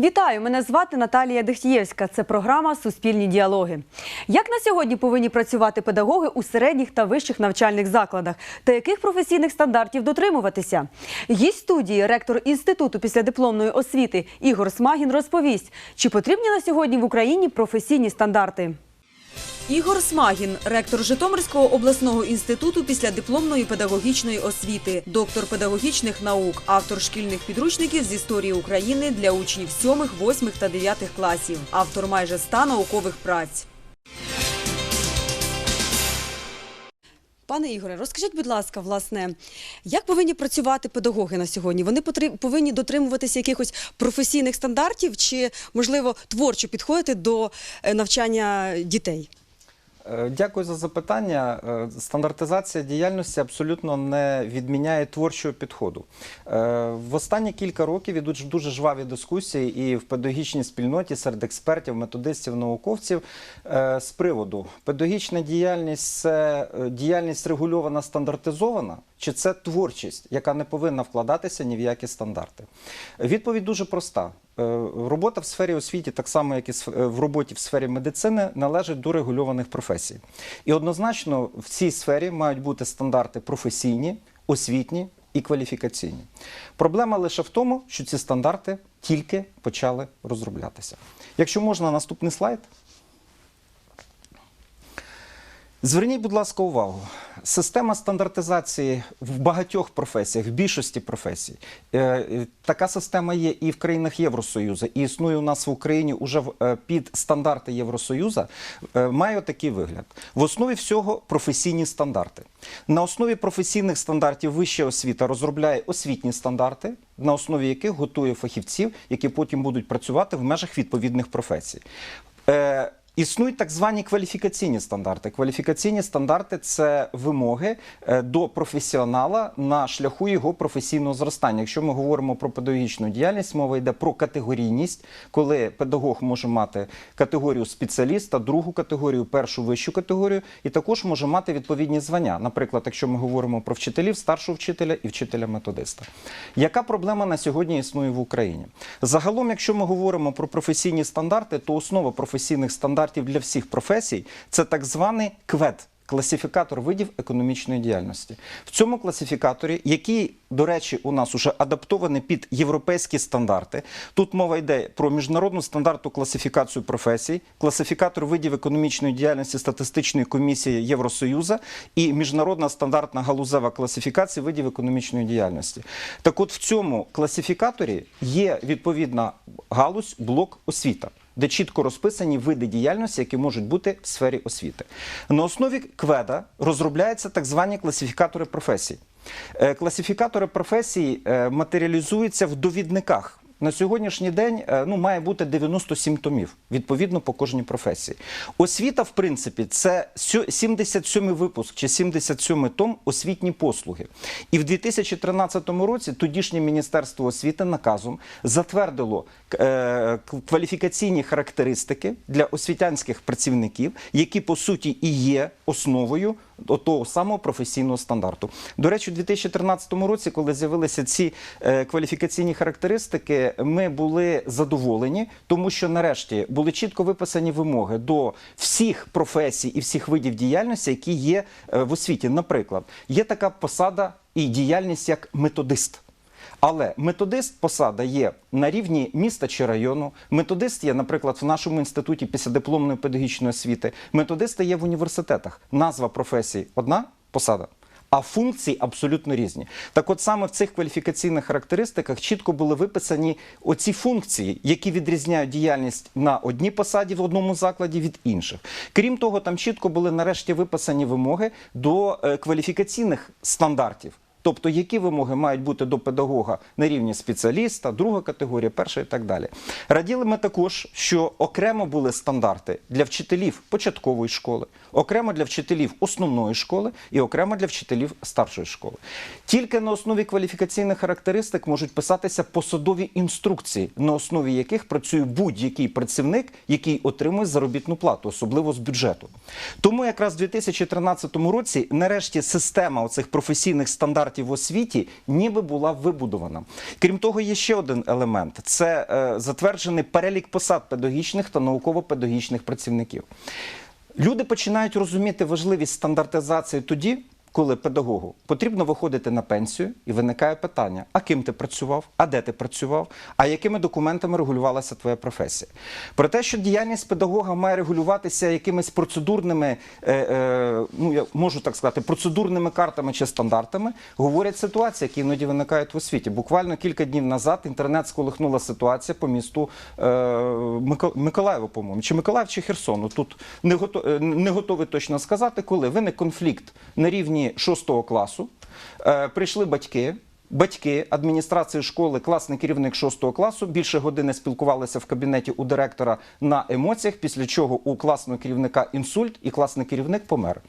Вітаю! Мене звати Наталія Дехтієвська. Це програма Суспільні діалоги. Як на сьогодні повинні працювати педагоги у середніх та вищих навчальних закладах та яких професійних стандартів дотримуватися? Гість студії, ректор інституту післядипломної освіти Ігор Смагін розповість, чи потрібні на сьогодні в Україні професійні стандарти. Ігор Смагін, ректор Житомирського обласного інституту післядипломної педагогічної освіти, доктор педагогічних наук, автор шкільних підручників з історії України для учнів 7, 8 та 9 класів, автор майже ста наукових праць. Пане Ігоре, розкажіть, будь ласка, власне, як повинні працювати педагоги на сьогодні? Вони повинні дотримуватися якихось професійних стандартів чи, можливо, творчо підходити до е, навчання дітей? Е, Дякую за запитання. Е, Стандартизація діяльності абсолютно не відміняє творчого підходу. Е, В останні кілька років ідуть дуже жваві дискусії і в педагогічній спільноті серед експертів, методистів, науковців з приводу педагогічна діяльність це діяльність регульована, стандартизована, чи це творчість, яка не повинна вкладатися ні в які стандарти. Відповідь дуже проста. Е, Робота в сфері освіти, так само як і е, в роботі в сфері медицини, належить до регульованих професій. І однозначно в цій сфері мають бути стандарти професійні, освітні і кваліфікаційні. Проблема лише в тому, що ці стандарти тільки почали розроблятися. Якщо можна, наступний слайд. Зверніть, будь ласка, увагу. Система стандартизації в багатьох професіях, в більшості професій. е, е, Така система є і в країнах Євросоюзу, і існує у нас в Україні уже е, під стандарти Євросоюзу. Має такий вигляд. В основі всього професійні стандарти. На основі професійних стандартів вища освіта розробляє освітні стандарти, на основі яких готує фахівців, які потім будуть працювати в межах відповідних професій. Існують так звані кваліфікаційні стандарти. Кваліфікаційні стандарти це вимоги е, до професіонала на шляху його професійного зростання. Якщо ми говоримо про педагогічну діяльність, мова йде про категорійність, коли педагог може мати категорію спеціаліста, другу категорію, першу вищу категорію, і також може мати відповідні звання. Наприклад, якщо ми говоримо про вчителів, старшого вчителя і вчителя методиста. Яка проблема на сьогодні існує в Україні? Загалом, якщо ми говоримо про професійні стандарти, то основа професійних стандартів для всіх професій це так званий КВЕД. Класифікатор видів економічної діяльності в цьому класифікаторі, який, до речі, у нас уже адаптований під європейські стандарти. Тут мова йде про міжнародну стандартну класифікацію професій, класифікатор видів економічної діяльності статистичної комісії Євросоюзу і міжнародна стандартна галузева класифікація видів економічної діяльності. Так, от в цьому класифікаторі є відповідна галузь блок освіта де чітко розписані види діяльності, які можуть бути в сфері освіти. На основі КВЕДа розробляються так звані класифікатори професій. Е, Класифікатори професій е, матеріалізуються в довідниках. На сьогоднішній день е, ну, має бути 97 томів, відповідно по кожній професії. Освіта, в принципі, це сьо- 77 випуск чи 77 том освітні послуги. І в 2013 році тодішнє Міністерство освіти наказом затвердило е, кваліфікаційні характеристики для освітянських працівників, які по суті і є основою того самого професійного стандарту. До речі, у 2013 році, коли з'явилися ці е, кваліфікаційні характеристики, ми були задоволені, тому що нарешті були чітко виписані вимоги до всіх професій і всіх видів діяльності, які є е, в освіті. Наприклад, є така посада і діяльність як методист. Але методист посада є на рівні міста чи району. Методист є, наприклад, в нашому інституті післядипломної педагогічної освіти. Методисти є в університетах. Назва професії одна посада. А функції абсолютно різні. Так, от саме в цих кваліфікаційних характеристиках чітко були виписані оці функції, які відрізняють діяльність на одній посаді в одному закладі від інших. Крім того, там чітко були нарешті виписані вимоги до е, кваліфікаційних стандартів. Тобто, які вимоги мають бути до педагога на рівні спеціаліста, друга категорія, перша і так далі. Раділи ми також, що окремо були стандарти для вчителів початкової школи, окремо для вчителів основної школи і окремо для вчителів старшої школи. Тільки на основі кваліфікаційних характеристик можуть писатися посадові інструкції, на основі яких працює будь-який працівник, який отримує заробітну плату, особливо з бюджету. Тому якраз в 2013 році нарешті система оцих професійних стандартів стандартів в освіті ніби була вибудована. Крім того, є ще один елемент: це е, затверджений перелік посад педагогічних та науково-педагогічних працівників. Люди починають розуміти важливість стандартизації тоді, коли педагогу потрібно виходити на пенсію, і виникає питання: а ким ти працював, а де ти працював, а якими документами регулювалася твоя професія? Про те, що діяльність педагога має регулюватися якимись процедурними, е, е, ну я можу так сказати, процедурними картами чи стандартами, говорять ситуації, які іноді виникають в освіті. Буквально кілька днів назад інтернет сколихнула ситуація по місту е, Микол- Миколаєва, по-моєму, чи Миколаїв, чи Херсону. Тут не, гото, е, не готовий точно сказати, коли виник конфлікт на рівні 6 класу. Е, прийшли батьки. Батьки адміністрації школи, класний керівник 6 класу більше години спілкувалися в кабінеті у директора на емоціях, після чого у класного керівника інсульт і класний керівник помер.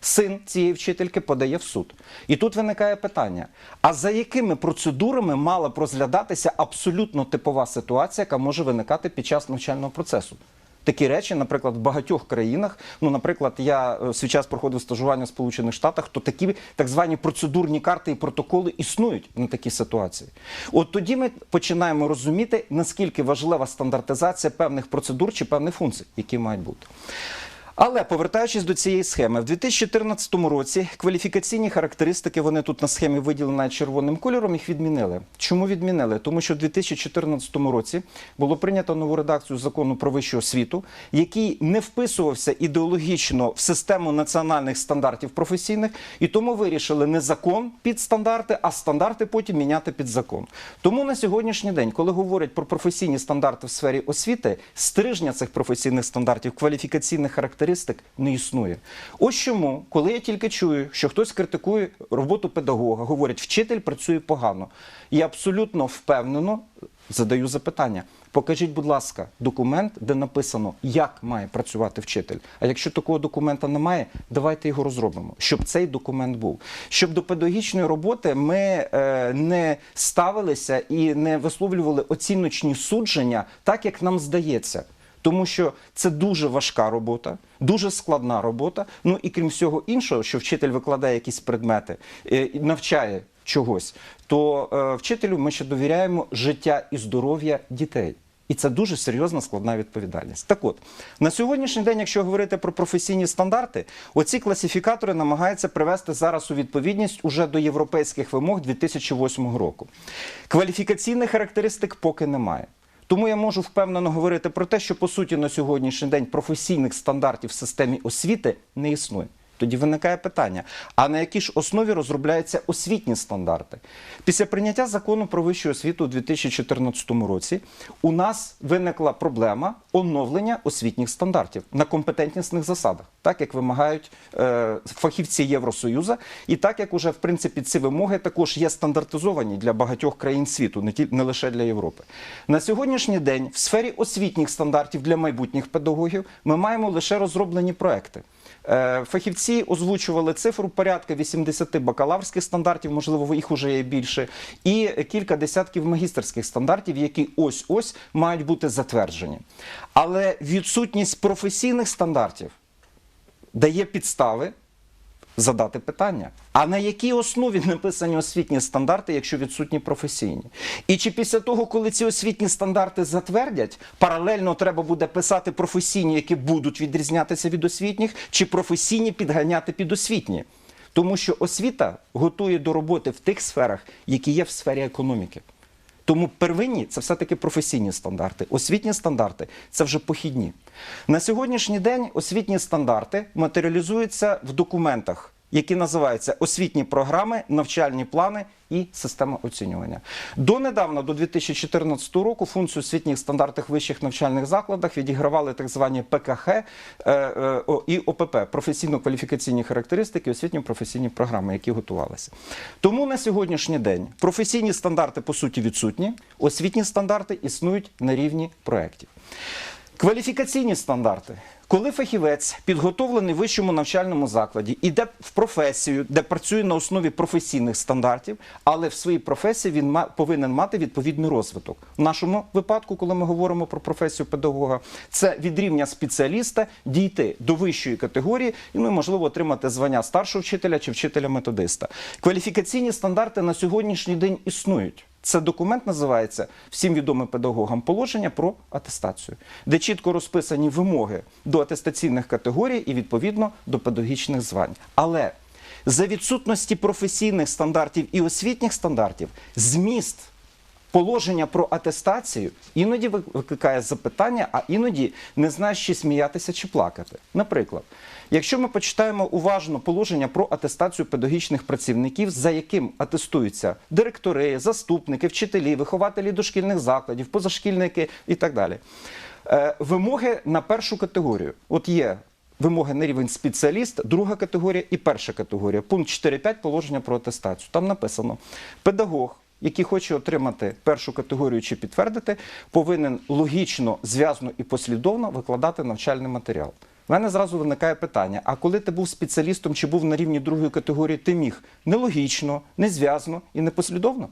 Син цієї вчительки подає в суд. І тут виникає питання: а за якими процедурами мала б розглядатися абсолютно типова ситуація, яка може виникати під час навчального процесу? Такі речі, наприклад, в багатьох країнах. Ну, наприклад, я е, свій час проходив стажування в Сполучених Штатах, то такі так звані процедурні карти і протоколи існують на такі ситуації. От тоді ми починаємо розуміти, наскільки важлива стандартизація певних процедур чи певних функцій, які мають бути. Але повертаючись до цієї схеми, в 2014 році кваліфікаційні характеристики, вони тут на схемі виділені червоним кольором, їх відмінили. Чому відмінили? Тому що в 2014 році було прийнято нову редакцію закону про вищу освіту, який не вписувався ідеологічно в систему національних стандартів професійних, і тому вирішили не закон під стандарти, а стандарти потім міняти під закон. Тому на сьогоднішній день, коли говорять про професійні стандарти в сфері освіти, стрижня цих професійних стандартів, кваліфікаційних характеристик не існує. Ось чому, коли я тільки чую, що хтось критикує роботу педагога, говорять, вчитель працює погано. Я абсолютно впевнено задаю запитання. Покажіть, будь ласка, документ, де написано, як має працювати вчитель. А якщо такого документа немає, давайте його розробимо, щоб цей документ був. Щоб до педагогічної роботи ми е, не ставилися і не висловлювали оціночні судження, так як нам здається. Тому що це дуже важка робота, дуже складна робота. Ну і крім всього іншого, що вчитель викладає якісь предмети, е, навчає чогось, то е, вчителю ми ще довіряємо життя і здоров'я дітей. І це дуже серйозна складна відповідальність. Так от, на сьогоднішній день, якщо говорити про професійні стандарти, оці класифікатори намагаються привести зараз у відповідність уже до європейських вимог 2008 року. Кваліфікаційних характеристик поки немає. Тому я можу впевнено говорити про те, що по суті на сьогоднішній день професійних стандартів в системі освіти не існує. Тоді виникає питання: а на якій ж основі розробляються освітні стандарти? Після прийняття закону про вищу освіту у 2014 році у нас виникла проблема оновлення освітніх стандартів на компетентнісних засадах, так як вимагають е, фахівці Євросоюзу, і так як уже в принципі ці вимоги також є стандартизовані для багатьох країн світу, не ті- не лише для Європи. На сьогоднішній день в сфері освітніх стандартів для майбутніх педагогів ми маємо лише розроблені проекти. Е, Фахівці озвучували цифру порядка 80 бакалаврських стандартів, можливо, їх уже є більше, і кілька десятків магістерських стандартів, які ось-ось мають бути затверджені. Але відсутність професійних стандартів дає підстави задати питання: а на якій основі написані освітні стандарти, якщо відсутні професійні? І чи після того, коли ці освітні стандарти затвердять, паралельно треба буде писати професійні, які будуть відрізнятися від освітніх, чи професійні підганяти під освітні? Тому що освіта готує до роботи в тих сферах, які є в сфері економіки. Тому первинні це все-таки професійні стандарти. Освітні стандарти це вже похідні. На сьогоднішній день освітні стандарти матеріалізуються в документах, які називаються освітні програми, навчальні плани і система оцінювання. Донедавна, до 2014 року, функцію освітніх стандартів вищих навчальних закладах відігравали так звані ПКХ е, е, і ОПП професійно-кваліфікаційні характеристики, освітньо-професійні програми, які готувалися. Тому на сьогоднішній день професійні стандарти по суті відсутні, освітні стандарти існують на рівні проєктів. Кваліфікаційні стандарти. Коли фахівець підготовлений в вищому навчальному закладі, іде в професію, де працює на основі професійних стандартів, але в своїй професії він повинен мати відповідний розвиток. В нашому випадку, коли ми говоримо про професію педагога, це від рівня спеціаліста дійти до вищої категорії і ну, можливо отримати звання старшого вчителя чи вчителя методиста. Кваліфікаційні стандарти на сьогоднішній день існують. Це документ називається всім відомим педагогам положення про атестацію, де чітко розписані вимоги до атестаційних категорій і відповідно до педагогічних звань. Але за відсутності професійних стандартів і освітніх стандартів, зміст положення про атестацію іноді викликає запитання, а іноді не знаєш, чи сміятися чи плакати. Наприклад, якщо ми почитаємо уважно положення про атестацію педагогічних працівників, за яким атестуються директори, заступники, вчителі, вихователі дошкільних закладів, позашкільники і так далі. Е, Вимоги на першу категорію. От є вимоги на рівень спеціаліст, друга категорія і перша категорія. Пункт 4.5 положення про атестацію. Там написано: педагог, який хоче отримати першу категорію чи підтвердити, повинен логічно, зв'язно і послідовно викладати навчальний матеріал. У мене зразу виникає питання: а коли ти був спеціалістом чи був на рівні другої категорії, ти міг нелогічно, незв'язно і непослідовно?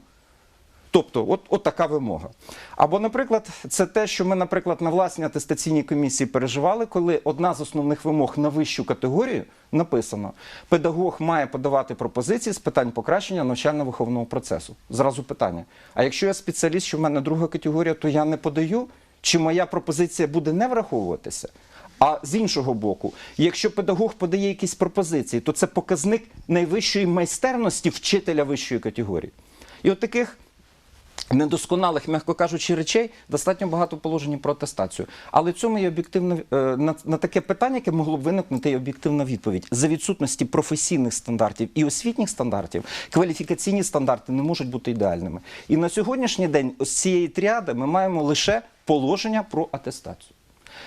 Тобто, от, от така вимога. Або, наприклад, це те, що ми, наприклад, на власній атестаційній комісії переживали, коли одна з основних вимог на вищу категорію написано: педагог має подавати пропозиції з питань покращення навчально-виховного процесу. Зразу питання: а якщо я спеціаліст, що в мене друга категорія, то я не подаю? Чи моя пропозиція буде не враховуватися? А з іншого боку, якщо педагог подає якісь пропозиції, то це показник найвищої майстерності вчителя вищої категорії. І от таких недосконалих, м'яко кажучи, речей достатньо багато положень про атестацію. Але цьому є об'єктивна е, на, на таке питання, яке могло б виникнути, є об'єктивна відповідь. За відсутності професійних стандартів і освітніх стандартів, кваліфікаційні стандарти не можуть бути ідеальними. І на сьогоднішній день з цієї тріади ми маємо лише положення про атестацію.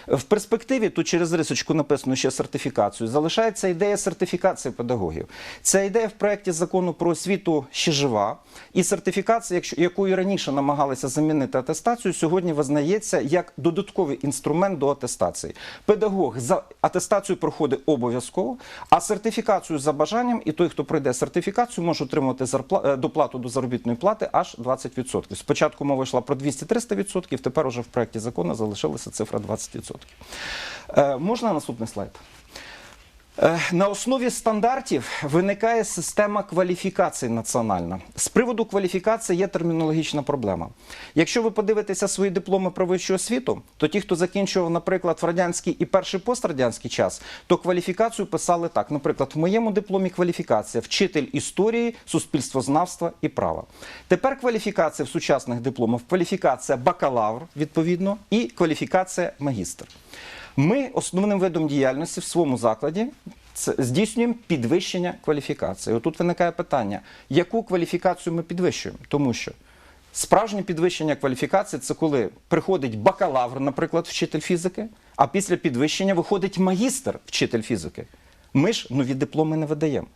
В перспективі тут через рисочку написано ще сертифікацію. Залишається ідея сертифікації педагогів. Ця ідея в проєкті закону про освіту ще жива. І сертифікація, якою раніше намагалися замінити атестацію, сьогодні визнається як додатковий інструмент до атестації. Педагог за атестацію проходить обов'язково, а сертифікацію за бажанням, і той, хто пройде сертифікацію, може отримувати зарпла- е, доплату до заробітної плати аж 20%. Спочатку мова йшла про 200-300%, тепер уже в проєкті закону залишилася цифра 20%. Е, можна наступний слайд? Е, На основі стандартів виникає система кваліфікації національна. З приводу кваліфікації є термінологічна проблема. Якщо ви подивитеся свої дипломи про вищу освіту, то ті, хто закінчував, наприклад, в радянський і перший пострадянський час, то кваліфікацію писали так. Наприклад, в моєму дипломі кваліфікація вчитель історії, суспільствознавства і права. Тепер кваліфікація в сучасних дипломах кваліфікація бакалавр, відповідно, і кваліфікація магістр. Ми основним видом діяльності в своєму закладі здійснюємо підвищення кваліфікації. Отут виникає питання, яку кваліфікацію ми підвищуємо? Тому що справжнє підвищення кваліфікації це коли приходить бакалавр, наприклад, вчитель фізики, а після підвищення виходить магістр вчитель фізики. Ми ж нові дипломи не видаємо.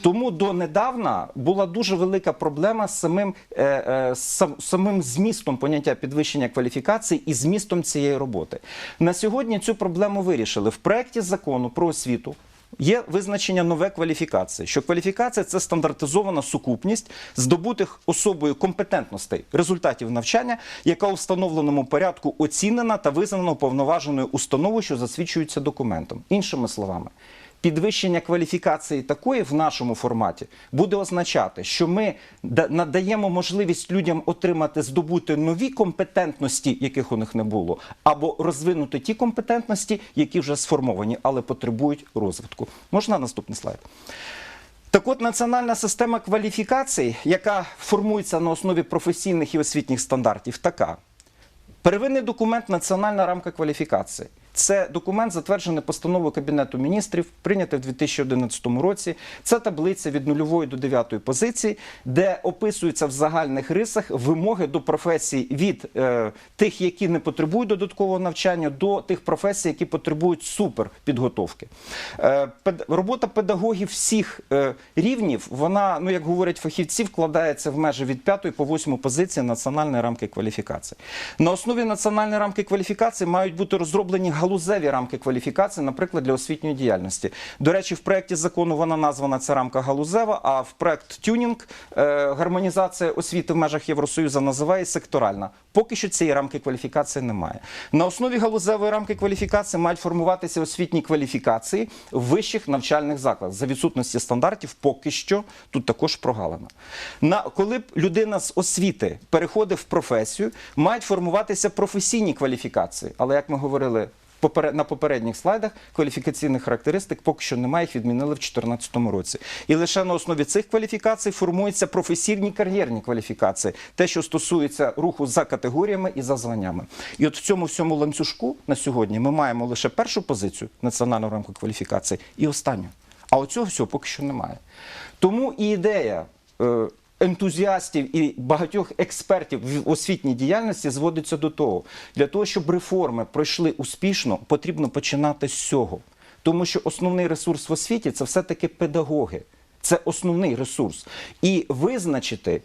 Тому донедавна була дуже велика проблема з самим, е, е, сам, самим змістом поняття підвищення кваліфікації і змістом цієї роботи. На сьогодні цю проблему вирішили в проєкті закону про освіту. Є визначення нове кваліфікації, що кваліфікація це стандартизована сукупність здобутих особою компетентностей результатів навчання, яка у встановленому порядку оцінена та визнана уповноваженою установою, що засвідчується документом. Іншими словами, підвищення кваліфікації такої в нашому форматі буде означати, що ми надаємо можливість людям отримати здобути нові компетентності, яких у них не було, або розвинути ті компетентності, які вже сформовані, але потребують розвитку. Можна наступний слайд? Так от національна система кваліфікацій, яка формується на основі професійних і освітніх стандартів, така. Первинний документ Національна рамка кваліфікації. Це документ, затверджений постановою Кабінету міністрів, прийнятий в 2011 році. Це таблиця від нульової до дев'ятої позиції, де описуються в загальних рисах вимоги до професій від е, тих, які не потребують додаткового навчання, до тих професій, які потребують суперпідготовки. Е, пед- робота педагогів всіх е, рівнів, вона, ну як говорять фахівці, вкладається в межі від 5 по 8 позиції національної рамки кваліфікації. На основі національної рамки кваліфікації мають бути розроблені галузеві рамки кваліфікації, наприклад, для освітньої діяльності. До речі, в проєкті закону вона названа ця рамка галузева, а в проєкт тюнінг е, гармонізація освіти в межах Євросоюзу називає секторальна. Поки що цієї рамки кваліфікації немає. На основі галузевої рамки кваліфікації мають формуватися освітні кваліфікації в вищих навчальних закладах. За відсутності стандартів поки що тут також прогалина. На коли б людина з освіти переходить в професію, мають формуватися професійні кваліфікації. Але як ми говорили на попередніх слайдах, кваліфікаційних характеристик поки що немає, їх відмінили в 2014 році. І лише на основі цих кваліфікацій формуються професійні кар'єрні кваліфікації, те, що стосується руху за категоріями і за званнями. І от в цьому всьому ланцюжку на сьогодні ми маємо лише першу позицію національного рамку кваліфікації і останню. А оцього всього поки що немає. Тому і ідея. Ентузіастів і багатьох експертів в освітній діяльності зводиться до того, для того, щоб реформи пройшли успішно, потрібно починати з цього. Тому що основний ресурс в освіті це все-таки педагоги. Це основний ресурс. І визначити,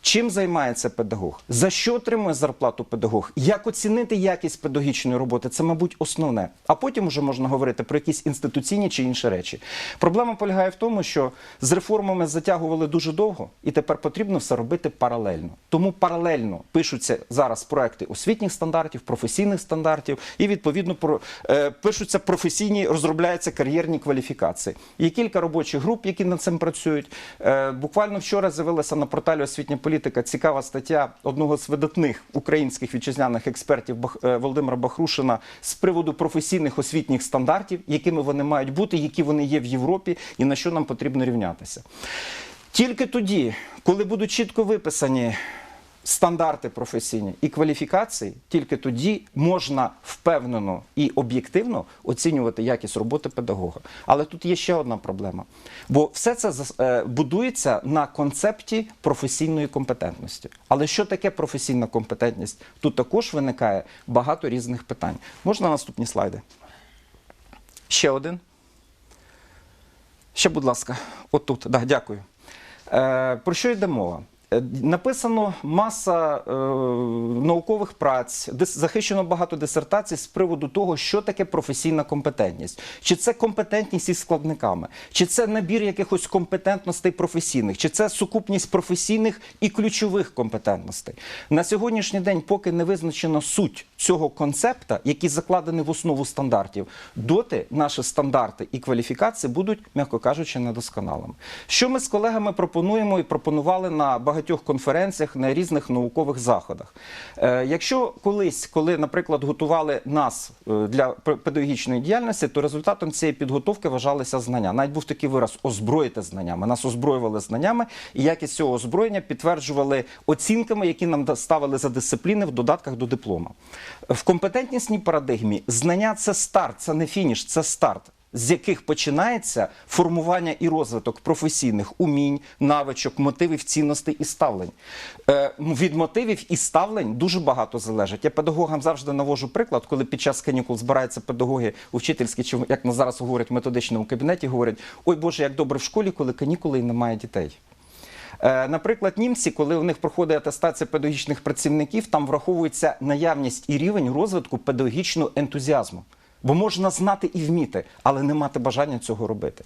чим займається педагог, за що отримує зарплату педагог, як оцінити якість педагогічної роботи, це, мабуть, основне. А потім вже можна говорити про якісь інституційні чи інші речі. Проблема полягає в тому, що з реформами затягували дуже довго, і тепер потрібно все робити паралельно. Тому паралельно пишуться зараз проекти освітніх стандартів, професійних стандартів, і відповідно про е, пишуться професійні, розробляються кар'єрні кваліфікації. Є кілька робочих груп, які над цим працюють. Е, буквально вчора з'явилася на порталі освітня політика цікава стаття одного з видатних українських вітчизняних експертів е, Володимира Бахрушина з приводу професійних освітніх стандартів, якими вони мають бути, які вони є в Європі, і на що нам потрібно рівнятися. Тільки тоді, коли будуть чітко виписані стандарти професійні і кваліфікації, тільки тоді можна впевнено і об'єктивно оцінювати якість роботи педагога. Але тут є ще одна проблема. Бо все це е, будується на концепті професійної компетентності. Але що таке професійна компетентність? Тут також виникає багато різних питань. Можна наступні слайди? Ще один. Ще, будь ласка, отут. Да, дякую. Е, про що йде мова? Е, Написано маса е, наукових праць, захищено багато дисертацій з приводу того, що таке професійна компетентність. Чи це компетентність із складниками, чи це набір якихось компетентностей професійних, чи це сукупність професійних і ключових компетентностей. На сьогоднішній день, поки не визначена суть цього концепта, який закладений в основу стандартів, доти наші стандарти і кваліфікації будуть, м'яко кажучи, недосконалими. Що ми з колегами пропонуємо і пропонували на багатьох конференціях, на різних наукових заходах. Е, якщо колись, коли, наприклад, готували нас е, для педагогічної діяльності, то результатом цієї підготовки вважалися знання. Навіть був такий вираз озброїти знаннями. Нас озброювали знаннями, і якість цього озброєння підтверджували оцінками, які нам ставили за дисципліни в додатках до диплома. В компетентнісній парадигмі знання це старт, це не фініш, це старт. З яких починається формування і розвиток професійних умінь, навичок, мотивів, цінностей і ставлень. Е, від мотивів і ставлень дуже багато залежить. Я педагогам завжди навожу приклад, коли під час канікул збираються педагоги у вчительській, чи як на зараз говорять в методичному кабінеті, говорять: ой Боже, як добре в школі, коли канікули і немає дітей. Е, Наприклад, німці, коли у них проходить атестація педагогічних працівників, там враховується наявність і рівень розвитку педагогічного ентузіазму. Бо можна знати і вміти, але не мати бажання цього робити.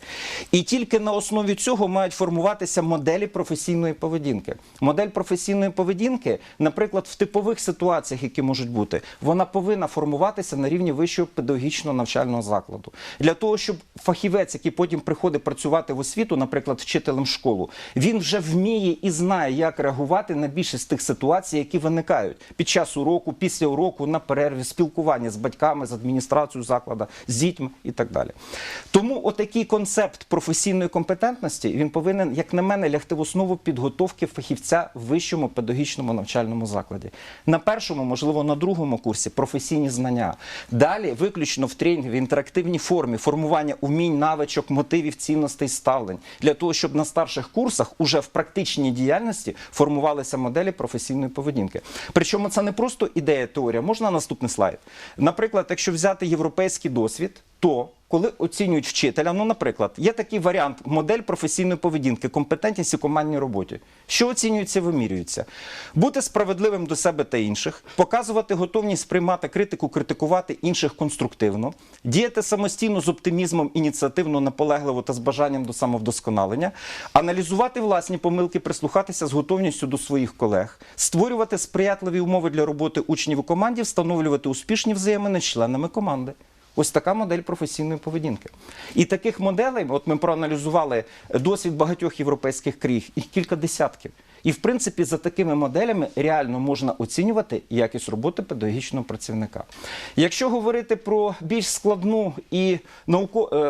І тільки на основі цього мають формуватися моделі професійної поведінки. Модель професійної поведінки, наприклад, в типових ситуаціях, які можуть бути, вона повинна формуватися на рівні вищого педагогічного навчального закладу. Для того, щоб фахівець, який потім приходить працювати в освіту, наприклад, вчителем школу, він вже вміє і знає, як реагувати на більшість тих ситуацій, які виникають під час уроку, після уроку, на перерві, спілкування з батьками, з адміністрацією закладу, з дітьми і так далі. Тому отакий концепт професійної компетентності він повинен, як на мене, лягти в основу підготовки фахівця в вищому педагогічному навчальному закладі. На першому, можливо, на другому курсі професійні знання. Далі виключно в тренінгі, в інтерактивній формі формування умінь, навичок, мотивів, цінностей, ставлень для того, щоб на старших курсах уже в практичній діяльності формувалися моделі професійної поведінки. Причому це не просто ідея теорія. Можна наступний слайд. Наприклад, якщо взяти європейський досвід. То коли оцінюють вчителя, ну, наприклад, є такий варіант модель професійної поведінки, компетентність у командній роботі. Що оцінюється, вимірюється? Бути справедливим до себе та інших, показувати готовність сприймати критику, критикувати інших конструктивно, діяти самостійно з оптимізмом, ініціативно, наполегливо та з бажанням до самовдосконалення, аналізувати власні помилки, прислухатися з готовністю до своїх колег, створювати сприятливі умови для роботи учнів у команді, встановлювати успішні взаємини з членами команди. Ось така модель професійної поведінки. І таких моделей, от ми проаналізували досвід багатьох європейських країн, їх кілька десятків. І в принципі за такими моделями реально можна оцінювати якість роботи педагогічного працівника. Якщо говорити про більш складну і е,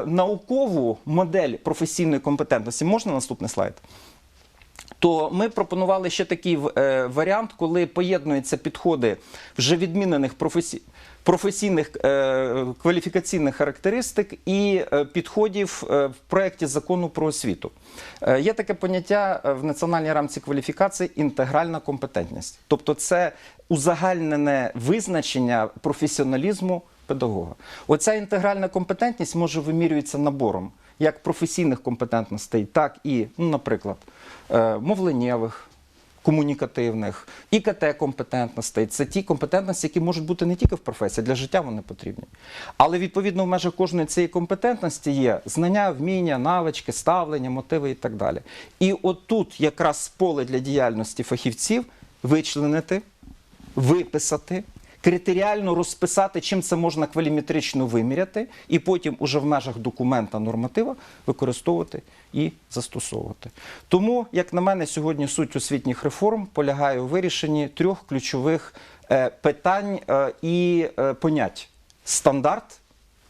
наукову модель професійної компетентності, можна наступний слайд? То ми пропонували ще такий е, варіант, коли поєднуються підходи вже відмінених професі... професійних е, кваліфікаційних характеристик і е, підходів е, в проєкті закону про освіту. Є таке поняття в національній рамці кваліфікації інтегральна компетентність. Тобто це узагальнене визначення професіоналізму педагога. Оця інтегральна компетентність може вимірюватися набором як професійних компетентностей, так і, ну, наприклад, мовленнєвих, комунікативних, ІКТ-компетентностей. Це ті компетентності, які можуть бути не тільки в професії, для життя вони потрібні. Але відповідно в межах кожної цієї компетентності є знання, вміння, навички, ставлення, мотиви і так далі. І отут якраз поле для діяльності фахівців вичленити, виписати. Критеріально розписати, чим це можна кваліметрично виміряти, і потім уже в межах документа норматива використовувати і застосовувати. Тому, як на мене, сьогодні суть освітніх реформ полягає у вирішенні трьох ключових е, питань е, і е, понять: стандарт,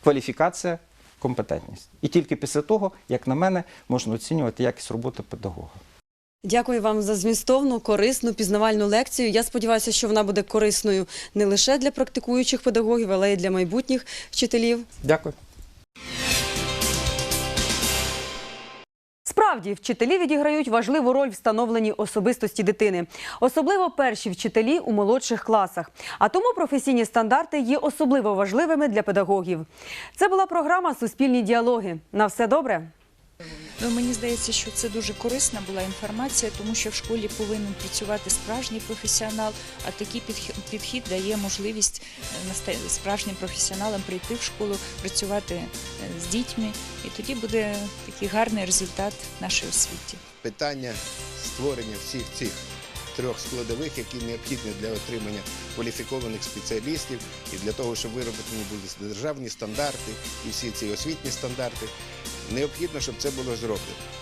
кваліфікація, компетентність. І тільки після того, як на мене, можна оцінювати якість роботи педагога. Дякую вам за змістовну, корисну, пізнавальну лекцію. Я сподіваюся, що вона буде корисною не лише для практикуючих педагогів, але й для майбутніх вчителів. Дякую. Справді, вчителі відіграють важливу роль в становленні особистості дитини, особливо перші вчителі у молодших класах. А тому професійні стандарти є особливо важливими для педагогів. Це була програма Суспільні діалоги. На все добре. Ну, мені здається, що це дуже корисна була інформація, тому що в школі повинен працювати справжній професіонал, а такий підх- підхід дає можливість е, справжнім професіоналам прийти в школу, працювати е, з дітьми, і тоді буде такий гарний результат нашої освіті. питання створення всіх цих трьох складових, які необхідні для отримання кваліфікованих спеціалістів і для того, щоб вироблені були державні стандарти і всі ці освітні стандарти. Необхідно, щоб це було зроблено.